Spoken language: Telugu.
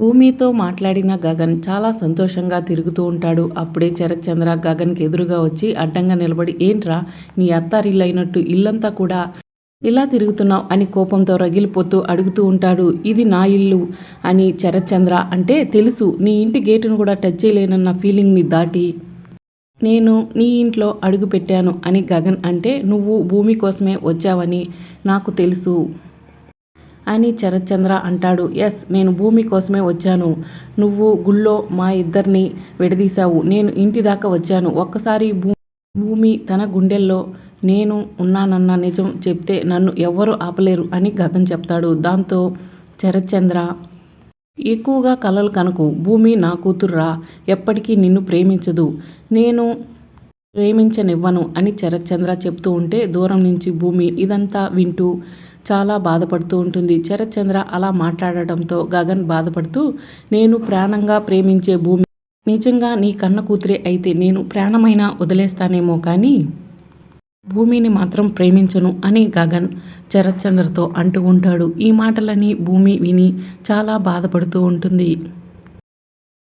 భూమితో మాట్లాడిన గగన్ చాలా సంతోషంగా తిరుగుతూ ఉంటాడు. అప్పుడే చరచంద్ర గగన్కి ఎదురుగా వచ్చి అడ్డంగా నిలబడి ఏంట్రా నీ అత్తారిల్లైనట్టు ఇల్లంతా కూడా ఇలా తిరుగుతున్నావు? అని కోపంతో రగిలిపోతూ అడుగుతూ ఉంటాడు. ఇది నా ఇల్లు అని చరచంద్ర అంటే తెలుసు నీ ఇంటి గేటును కూడా టచ్ చేయలేనన్న ఫీలింగ్ని దాటి నేను నీ ఇంట్లో అడుగు పెట్టాను అని గగన్ అంటే నువ్వు భూమి కోసమే వచ్చావని నాకు తెలుసు. అని శరత్చంద్ర అంటాడు. ఎస్ నేను భూమి కోసమే వచ్చాను. నువ్వు గుళ్ళో మా ఇద్దరిని విడదీశావు. నేను ఇంటి దాకా వచ్చాను. ఒక్కసారి భూ భూమి తన గుండెల్లో నేను ఉన్నానన్న నిజం చెప్తే నన్ను ఎవ్వరూ ఆపలేరు అని గగన్ చెప్తాడు. దాంతో శరత్చంద్ర ఎక్కువగా కలలు కనుకు. భూమి నా కూతుర్రా. ఎప్పటికీ నిన్ను ప్రేమించదు. నేను ప్రేమించనివ్వను అని శరత్చంద్ర చెప్తూ ఉంటే దూరం నుంచి భూమి ఇదంతా వింటూ చాలా బాధపడుతూ ఉంటుంది. శరత్చంద్ర అలా మాట్లాడటంతో గగన్ బాధపడుతూ నేను ప్రాణంగా ప్రేమించే భూమి. నిజంగా నీ కన్న కూతురే అయితే నేను ప్రాణమైనా వదిలేస్తానేమో కానీ భూమిని మాత్రం ప్రేమించను అని గగన్ శరత్చంద్రతో అంటూ ఉంటాడు. ఈ మాటలని భూమి విని చాలా బాధపడుతూ ఉంటుంది.